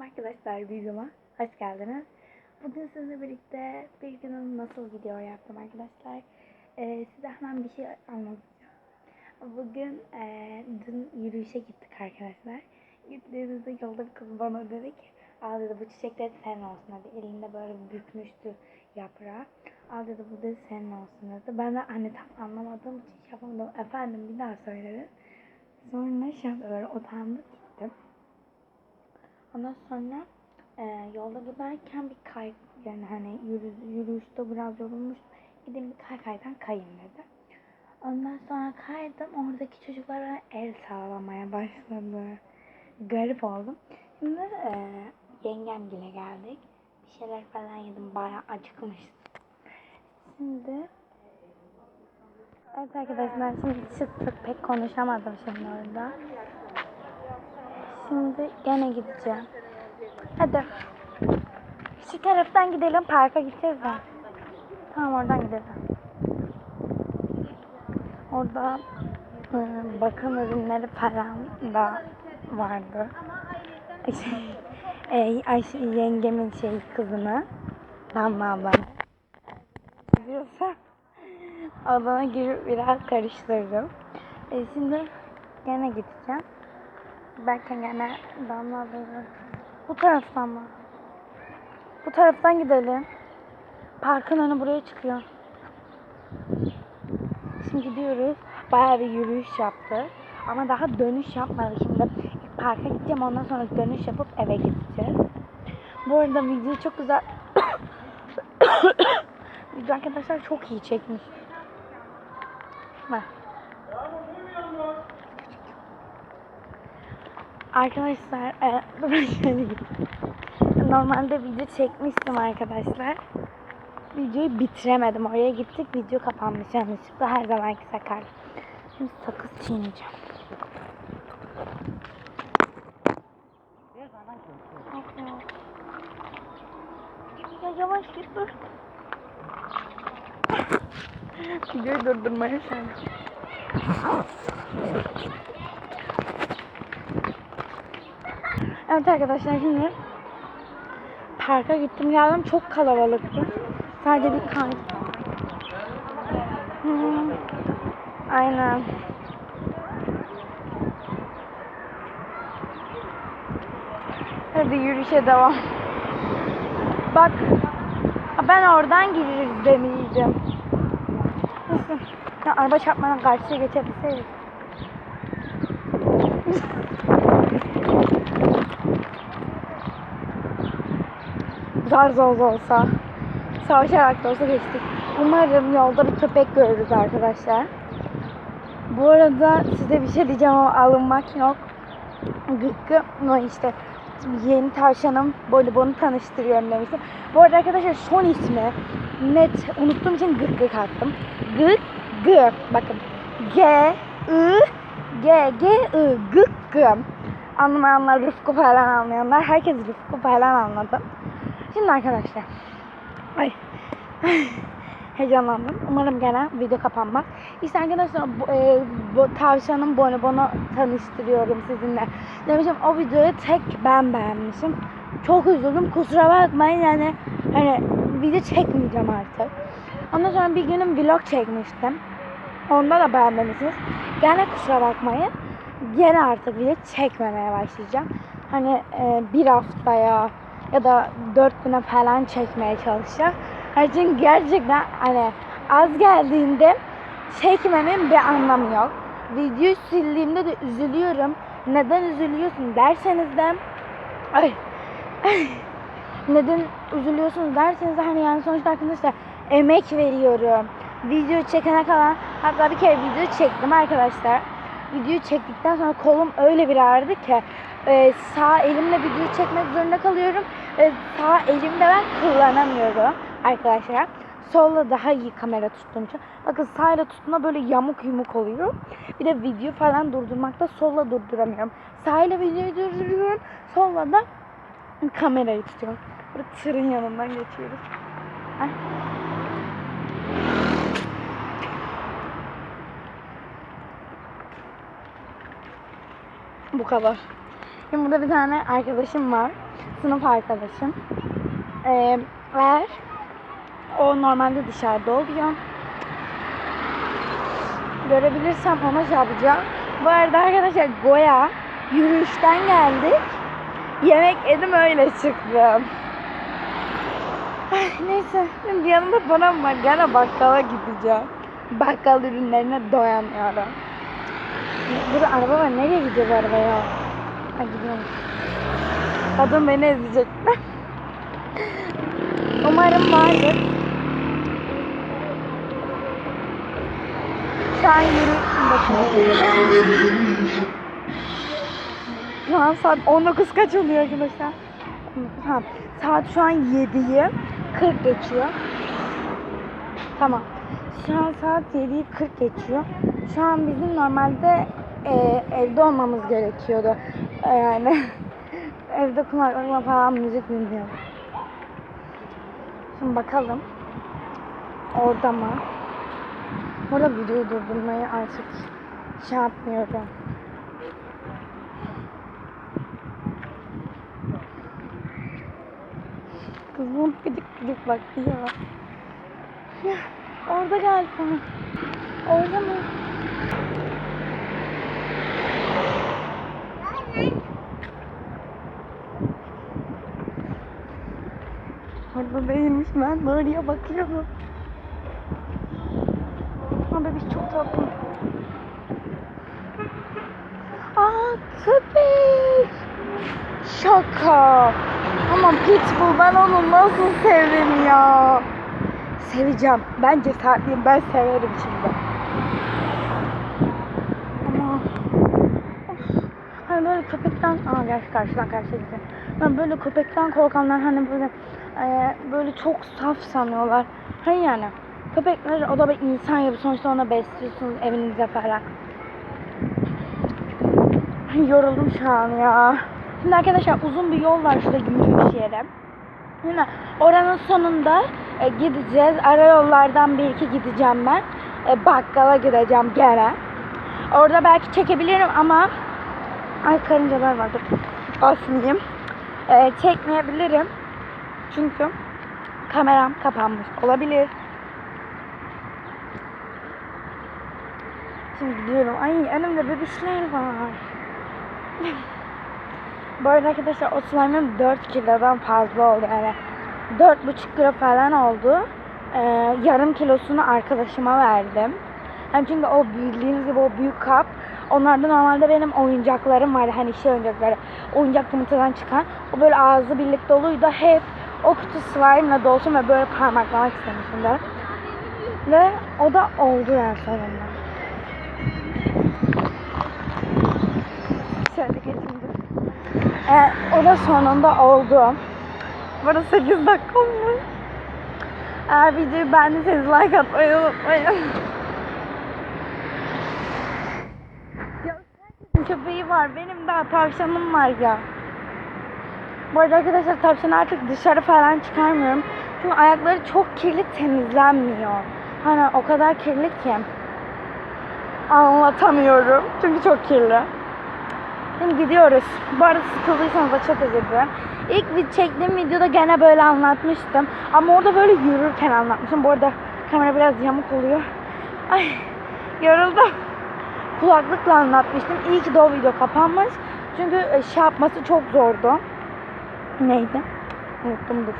Merhaba arkadaşlar videoma hoş geldiniz. Bugün sizinle birlikte bir günüm nasıl gidiyor yaptım arkadaşlar. Ee, size hemen bir şey anlatacağım. Bugün e, dün yürüyüşe gittik arkadaşlar. Gittiğimizde yolda bir kız bana dedi ki Al dedi bu çiçekler senin olsun dedi. Elinde böyle bükmüştü yaprağı. Al dedi bu dedi senin olsun dedi. Ben de anne tam anlamadığım için şey yapamadım. Efendim bir daha söyledi. Sonra şey böyle utandık gittim. Ondan sonra e, yolda giderken bir kay yani hani yürü, yürüyüşte biraz yorulmuş gideyim bir kay kaydan kayayım dedi. Ondan sonra kaydım oradaki çocuklar el sağlamaya başladı. Garip oldum. Şimdi e, yengemgile geldik. Bir şeyler falan yedim bayağı acıkmıştım. Şimdi Evet arkadaşlar şimdi çıktık pek konuşamadım şimdi orada. Şimdi gene gideceğim. Hadi. Şu taraftan gidelim parka gideceğiz de. Tamam oradan gidelim. Orada e, bakım ürünleri falan da vardı. Şey, e, Ayşe yengemin şey kızını Damla abla diyorsa odana girip biraz karıştırdım. E, şimdi gene gideceğim. Belki gene Damla abla bu taraftan mı? Bu taraftan gidelim. Parkın önü buraya çıkıyor. Şimdi gidiyoruz. Bayağı bir yürüyüş yaptı. Ama daha dönüş yapmadı. Şimdi parka gideceğim. Ondan sonra dönüş yapıp eve gideceğiz. Bu arada video çok güzel. video arkadaşlar çok iyi çekmiş. Bak. Arkadaşlar, e. Normalde video çekmiştim arkadaşlar. Videoyu bitiremedim. Oraya gittik, video kapanmış yanlışlıkla her zamanki sakar. Şimdi sakız çiğneyeceğim. Ya yavaş git dur. Videoyu durdurmaya sen. Evet arkadaşlar şimdi parka gittim geldim çok kalabalıktı. Sadece bir. Hmm, aynen. Hadi yürüyüşe devam. Bak ben oradan gireriz demiştim. Neyse. Ya, araba çarpmadan karşıya geçebilseydik. Zar zor da olsa savaşarak da olsa geçtik. Umarım yolda bir köpek görürüz arkadaşlar. Bu arada size bir şey diyeceğim ama alınmak yok. Gıkkı no işte yeni tavşanım Bolibon'u tanıştırıyorum demiştim. Bu arada arkadaşlar son ismi net unuttuğum için Gıkkı kattım. Gıkkı bakın G I G G I Gıkkı anlamayanlar Rıfkı falan anlayanlar herkes Rıfkı falan anladı. Şimdi arkadaşlar. Ay. Heyecanlandım. Umarım gene video kapanmaz. İşte arkadaşlar bu, e, bu tavşanın bonibonu tanıştırıyorum sizinle. Demişim o videoyu tek ben beğenmişim. Çok üzüldüm. Kusura bakmayın yani hani video çekmeyeceğim artık. Ondan sonra bir günüm vlog çekmiştim. Onda da beğenmemişsiniz. Gene kusura bakmayın. Gene artık video çekmemeye başlayacağım. Hani e, bir haftaya ya da dört güne falan çekmeye çalışacağım. Yani çünkü gerçekten hani az geldiğinde çekmemin bir anlamı yok. Videoyu sildiğimde de üzülüyorum. Neden üzülüyorsun derseniz de ay, ay neden üzülüyorsunuz derseniz de hani yani sonuçta arkadaşlar emek veriyorum. Video çekene kadar hatta bir kere video çektim arkadaşlar. Videoyu çektikten sonra kolum öyle bir ağrıdı ki e, sağ elimle video çekmek zorunda kalıyorum. E, sağ elimde ben kullanamıyorum arkadaşlar. Solla daha iyi kamera tuttuğum için. Bakın sağla tuttuğumda böyle yamuk yumuk oluyor. Bir de video falan durdurmakta solla durduramıyorum. Sağla videoyu durduruyorum. Solla da kamerayı tutuyorum. Burada tırın yanından geçiyoruz. Ay. Bu kadar. Şimdi burada bir tane arkadaşım var. Sınıf arkadaşım. Ee, o normalde dışarıda oluyor. Görebilirsem ona şey yapacağım. Bu arada arkadaşlar Goya yürüyüşten geldik. Yemek yedim öyle çıktım. Ay, neyse şimdi yanımda param var. Gene bakkala gideceğim. Bakkal ürünlerine doyamıyorum. Burada araba var. Nereye gidiyor bu araba ya? Ha gidiyorum. Kadın beni ezecek. Umarım vardır. Şu an bakın. Şu saat 19 kaç oluyor arkadaşlar? 19, Ha, saat şu an 7'yi 40 geçiyor. Tamam. Şu an saat 7'yi 40 geçiyor. Şu an bizim normalde e, evde olmamız gerekiyordu. E, yani evde kulaklıkla falan müzik dinliyorum. Şimdi bakalım. Orada mı? Burada videoyu durdurmayı artık şey yapmıyorum. Kızım gıcık gıcık bakıyor. Ya, orada galiba. Orada mı? Orada değilmiş ben de oraya bakıyorum. Ama bebiş çok tatlı. Aa köpek. Şaka. Ama Pitbull ben onu nasıl sevdim ya. Seveceğim. Ben cesaretliyim. Ben severim şimdi. Ama of. Hani böyle köpekten aa gerçi karşıdan karşıya gidiyor. Ben böyle köpekten korkanlar hani böyle e, böyle çok saf sanıyorlar. Hayır yani. Köpekler o da bir insan gibi sonuçta ona besliyorsunuz evinize falan. Yoruldum şu an ya. Şimdi arkadaşlar uzun bir yol var şurada yürüyüş yeri. Şimdi oranın sonunda e, gideceğiz. Ara yollardan bir iki gideceğim ben. E, bakkala gideceğim gene. Orada belki çekebilirim ama ay karıncalar var dur. Basmayayım. E, çekmeyebilirim. Çünkü kameram kapanmış olabilir. Şimdi gidiyorum. Ay önümde bebişler var. Bu arada arkadaşlar o slime'ım 4 kilodan fazla oldu yani. 4,5 kilo falan oldu. Ee, yarım kilosunu arkadaşıma verdim. Yani çünkü o bildiğiniz gibi o büyük kap. Onlarda normalde benim oyuncaklarım vardı. Hani şey oyuncakları. Oyuncak yumurtadan çıkan. O böyle ağzı birlikte doluydu. Hep o kutu slime'la dolsun ve böyle parmaklamak istemişim de. Ve o da oldu yani sonunda. Şöyle dur. Ee, o da sonunda oldu. Burada 8 dakika olmuş. Eğer videoyu beğendiyseniz like atmayı unutmayın. ya herkesin köpeği var. Benim daha tavşanım var ya. Bu arada arkadaşlar tavşanı artık dışarı falan çıkarmıyorum. Çünkü ayakları çok kirli temizlenmiyor. Hani o kadar kirli ki. Anlatamıyorum. Çünkü çok kirli. Şimdi gidiyoruz. Bu arada sıkıldıysanız da çok özür dilerim. İlk çektiğim videoda gene böyle anlatmıştım. Ama orada böyle yürürken anlatmıştım. Bu arada kamera biraz yamuk oluyor. Ay yoruldum. Kulaklıkla anlatmıştım. İyi ki de o video kapanmış. Çünkü e, şey yapması çok zordu. Neydi? Unuttum dur.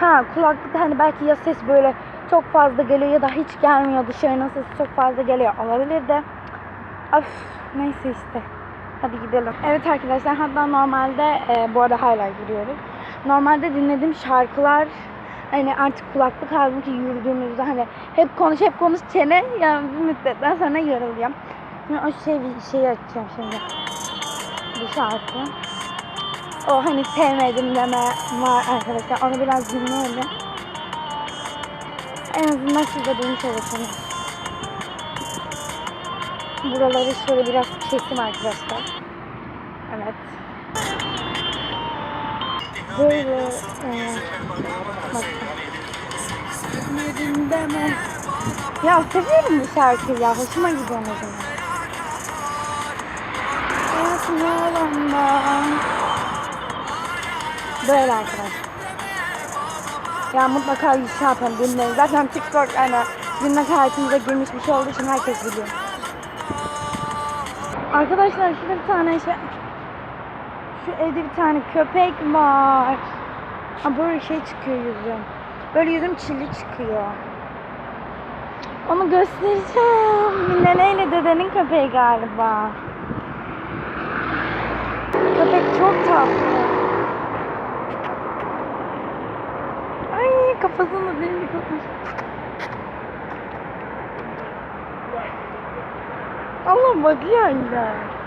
Ha kulaklıkta hani belki ya ses böyle çok fazla geliyor ya da hiç gelmiyor. Dışarının sesi çok fazla geliyor. Olabilir de. Of neyse işte. Hadi gidelim. Evet arkadaşlar hatta normalde e, bu arada hala yürüyoruz. Normalde dinlediğim şarkılar hani artık kulaklık aldım ki yürüdüğümüzde hani hep konuş hep konuş çene yani bir müddetten sonra yoruluyorum. Şimdi o şey şeyi açacağım şimdi. Bu şarkı. O hani sevmedim deme var arkadaşlar. Onu biraz dinleyelim. En azından siz de duymuş olursunuz. Buraları şöyle biraz kesim arkadaşlar. Evet. Böyle e. Yerinde mi? Ya seviyorum bu şarkıyı ya. Hoşuma gidiyor o zaman. Böyle arkadaşlar. Ya mutlaka bir şey yapın dinleyin. Zaten TikTok yani günlük hayatımıza girmiş bir şey olduğu için herkes biliyor. Arkadaşlar şurada bir tane şey... Şu evde bir tane köpek var. Ha böyle şey çıkıyor yüzüm. Böyle yüzüm çilli çıkıyor. Onu göstereceğim. Neneyle dedenin köpeği galiba. Köpek çok tatlı. Ay kafasını delik atmış. Allah bakıyor öyle.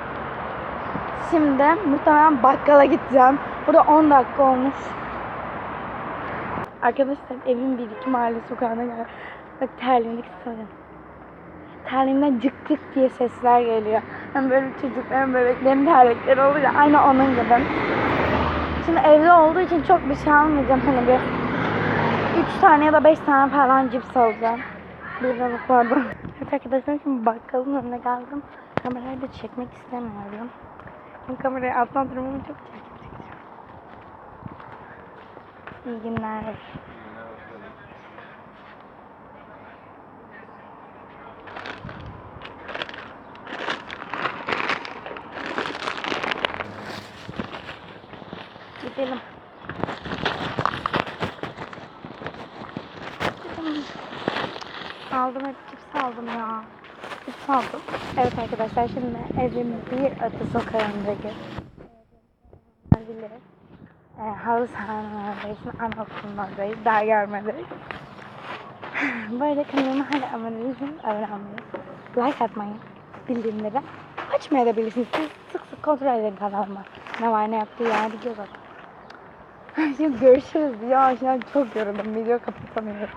Şimdi muhtemelen bakkala gideceğim. Burada 10 dakika olmuş. Arkadaşlar evin bir iki mahalle sokağına gel. Bak terliğimdeki sorun. Terliğimden cık cık diye sesler geliyor. Hem böyle çocukların bebeklerin terlikleri oluyor. Aynı onun gibi. Şimdi evde olduğu için çok bir şey almayacağım. Hani bir 3 tane ya da 5 tane falan cips alacağım. Bir de. Evet arkadaşlar şimdi bakkalın önüne geldim. Kamerayı da çekmek istemiyorum. Çünkü kamerayı alttan durmamı çok çekip çekeceğim. İyi günler. Gidelim. Aldım hep cips aldım ya. Cips aldım. Evet arkadaşlar şimdi evin bir atı sokağındaki bile e, halı sahanın oradayız. Anaokulun oradayız. Daha görmedik. Böyle kanalıma hala abone değilseniz abone olmayı, like atmayı, bildirimleri açmayabilirsiniz. Siz sık sık kontrol edin kanalıma. Ne var ne yaptığı yani videolar. Şimdi görüşürüz. Ya şu an çok yoruldum. Video kapatamıyorum.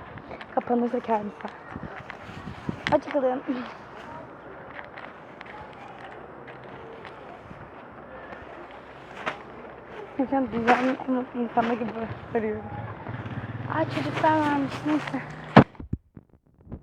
Kapanırsa kendisi Şu an dünyanın en mutlu gibi arıyorum. Aa çocuklar varmış neyse.